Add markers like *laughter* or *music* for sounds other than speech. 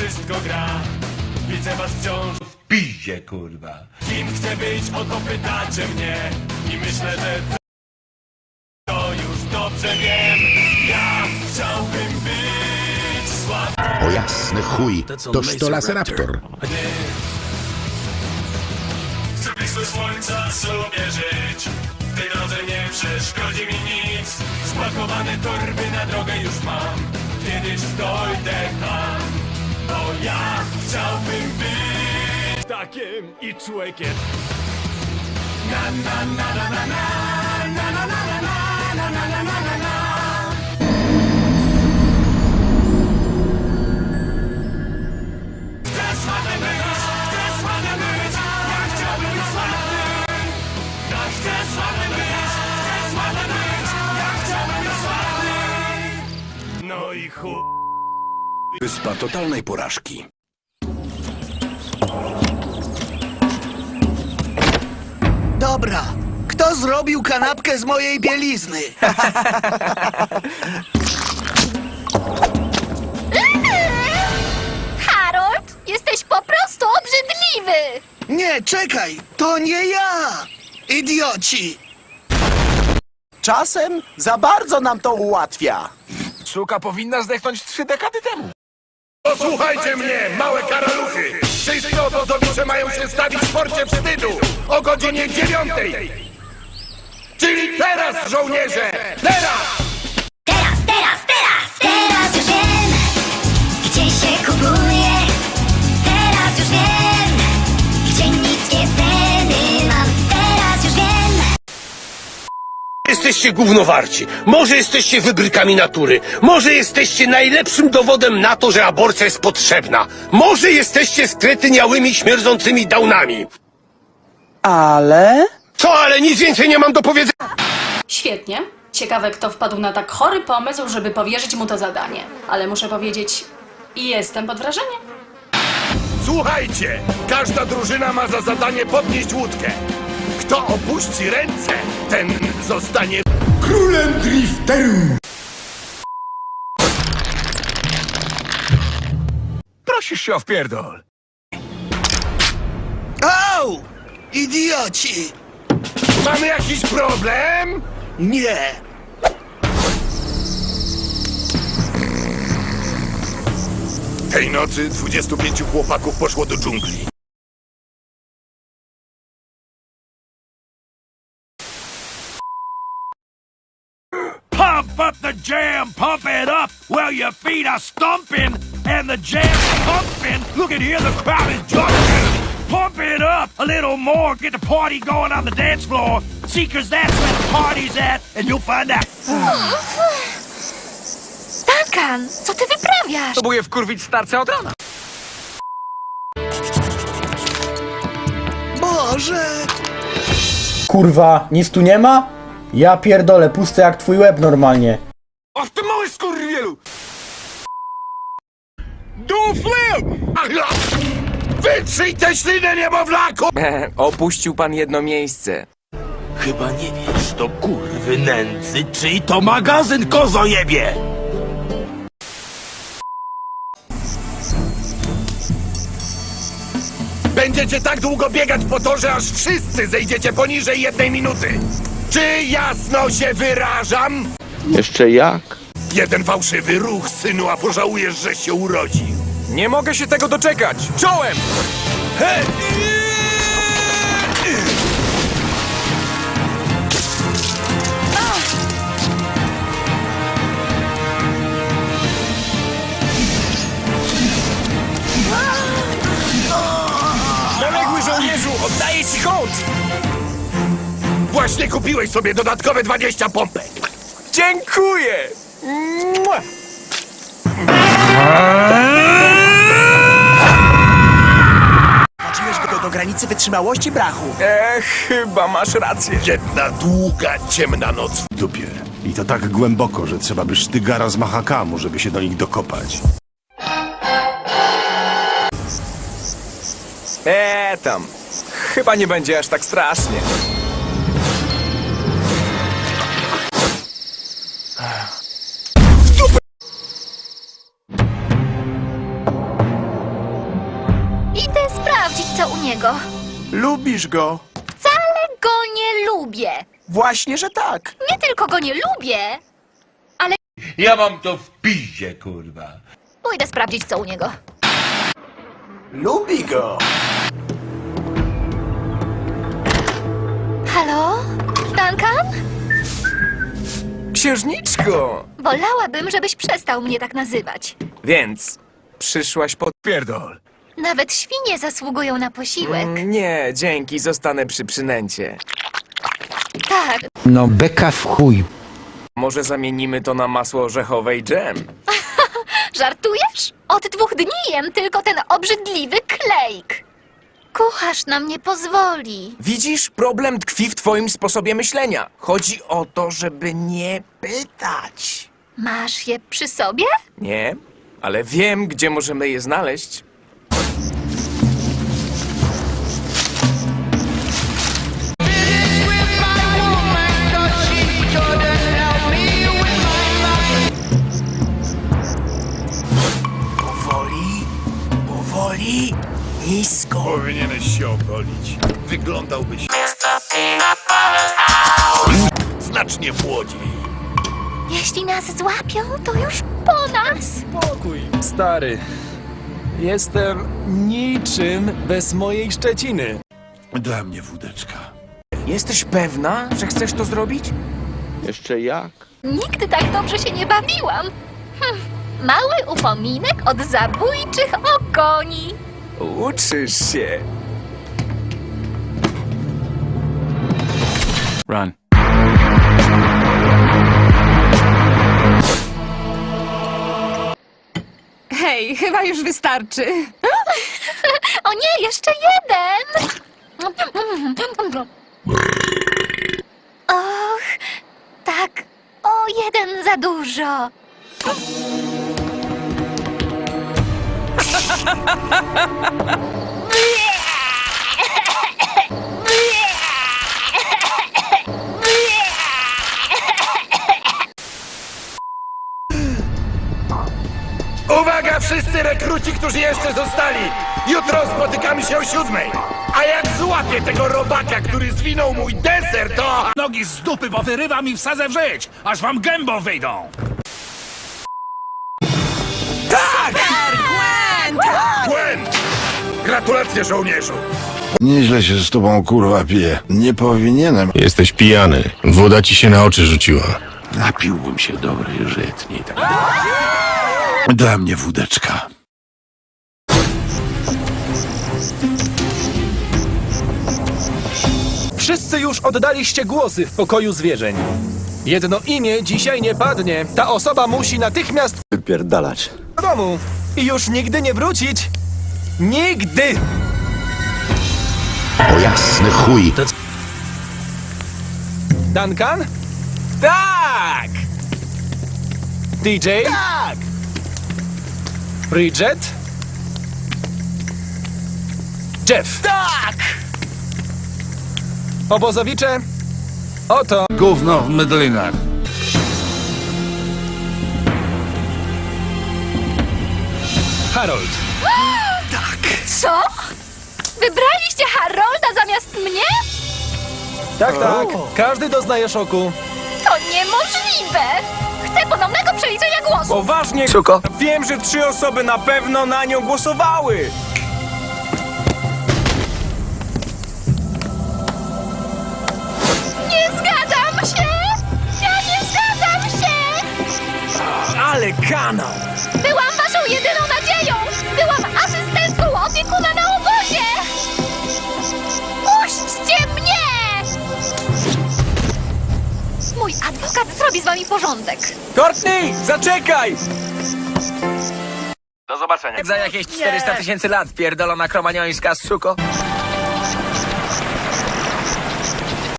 wszystko gra. Widzę was wciąż. W piździe, kurwa. Kim chcę być, o to pytacie mnie. I myślę, że to już dobrze wiem. Ja chciałbym być sławny O jasny chuj, toż to Laseraptor. Chcę blisko słońca sobie żyć. W tej drodze nie przeszkodzi mi nic. Spakowane torby na drogę już mam. Kiedyś dojdę tam i człowiekiem. Na na na na na na Na na na na na na na na na na Chcę sławny być, chcę sławny być Dobra, kto zrobił kanapkę z mojej bielizny? *laughs* Harold, jesteś po prostu obrzydliwy! Nie, czekaj, to nie ja! Idioci! Czasem za bardzo nam to ułatwia. Suka powinna zdechnąć trzy dekady temu. Posłuchajcie mnie, małe karaluchy! Wszyscy obozowicze mają się stawić w porcie wstydu o godzinie dziewiątej! Czyli teraz, żołnierze! Teraz! Teraz, teraz, teraz! Teraz Jesteście gównowarci. Może jesteście wybrykami natury. Może jesteście najlepszym dowodem na to, że aborcja jest potrzebna. Może jesteście skretyniałymi, śmierdzącymi daunami. Ale... Co, ale nic więcej nie mam do powiedzenia. Świetnie. Ciekawe, kto wpadł na tak chory pomysł, żeby powierzyć mu to zadanie. Ale muszę powiedzieć, jestem pod wrażeniem. Słuchajcie! Każda drużyna ma za zadanie podnieść łódkę. Kto opuści ręce, ten zostanie Królem Drifteru! Prosisz się o wpierdol. Au! Idioci! Mamy jakiś problem? Nie! Tej nocy 25 chłopaków poszło do dżungli. Pump up the jam, pump it up while your feet are stumping and the jam's pumping. Look at here, the crowd is jumping. Pump it up a little more, get the party going on the dance floor. See, cause that's where the party's at, and you'll find out. Duncan, co ty wyprawiasz? Próbuję wkurwić starca od rana. Boże! Kurwa, nic tu nie ma? Ja pierdolę, puste jak twój łeb normalnie. Skurwielu! Do flip! Wytrzyj tę ślinę, niemowlaku! *laughs* Opuścił pan jedno miejsce. Chyba nie wiesz, to kurwy nędzy, czyj to magazyn kozojebie! Będziecie tak długo biegać po torze, aż wszyscy zejdziecie poniżej jednej minuty. Czy jasno się wyrażam? Jeszcze jak? Jeden fałszywy ruch, synu, a pożałujesz, że się urodził. Nie mogę się tego doczekać. Czołem! He! Żołnierzu, oddaję ci hołd! Właśnie kupiłeś sobie dodatkowe 20 pompek. Dziękuję! Granicy wytrzymałości, brachu. E, chyba masz rację. Jedna długa, ciemna noc. W dupie. I to tak głęboko, że trzeba by sztygara z Mahakamu, żeby się do nich dokopać. E, tam. Chyba nie będzie aż tak strasznie. Go. Lubisz go. Wcale go nie lubię. Właśnie, że tak. Nie tylko go nie lubię, ale Ja mam to w piździe, kurwa. pójdę sprawdzić, co u niego. Lubi go. Halo? Duncan? Księżniczko! Wolałabym, żebyś przestał mnie tak nazywać. Więc przyszłaś pod... Pierdol. Nawet świnie zasługują na posiłek. Mm, Nie, dzięki, zostanę przy przynęcie. Tak, No beka w chuj. Może zamienimy to na masło orzechowe i dżem? *laughs* żartujesz? Od dwóch dni jem tylko ten obrzydliwy klejk. Kucharz nam nie pozwoli. Widzisz, problem tkwi w twoim sposobie myślenia. Chodzi o to, żeby nie pytać. Masz je przy sobie? Nie, ale wiem, gdzie możemy je znaleźć. Powoli, nisko. Powinieneś się ogolić. Wyglądałbyś... Znacznie młodziej. Jeśli nas złapią, to już po nas. Spokój, stary. Jestem niczym bez mojej szczeciny. Dla mnie wódeczka. Jesteś pewna, że chcesz to zrobić? Jeszcze jak? Nigdy tak dobrze się nie bawiłam. Mały upominek od zabójczych okoni. Uczysz się. Run. Hej, chyba już wystarczy. *laughs* O nie, jeszcze jeden! Och, tak, o jeden za dużo. Uwaga wszyscy rekruci, którzy jeszcze zostali! Jutro spotykamy się o siódmej! A jak złapię tego robaka, który zwinął mój deser, to... Nogi z dupy powyrywam i wsadzę w żyć, aż wam gębą wyjdą. Gratulacje, żołnierzu! Nieźle się z tobą kurwa pije. Nie powinienem. Jesteś pijany. Woda ci się na oczy rzuciła. Napiłbym się dobrej żytniej. Dla mnie wódeczka. Wszyscy już oddaliście głosy w pokoju zwierzeń. Jedno imię dzisiaj nie padnie. Ta osoba musi natychmiast Wypierdalać. do domu i już nigdy nie wrócić. Nigdy! O jasny chuj. Duncan? Tak! DJ? Tak! Bridget? Jeff? Tak! Obozowicze? Oto. Gówno w mydlinach. Harold. Co? Wybraliście Harolda zamiast mnie? Tak, tak. Każdy doznaje szoku. To niemożliwe! Chcę ponownego przeliczenia głosu. Poważnie, Suko. Wiem, że trzy osoby na pewno na nią głosowały. Nie zgadzam się! Ja nie zgadzam się! Ale kanał! Byłam waszą jedyną nadzieją! Opiekuna na obozie! Puśćcie mnie! Mój adwokat zrobi z wami porządek. Courtney, zaczekaj! Do zobaczenia. Za jakieś 400 tysięcy lat, pierdolona kromaniońska suko.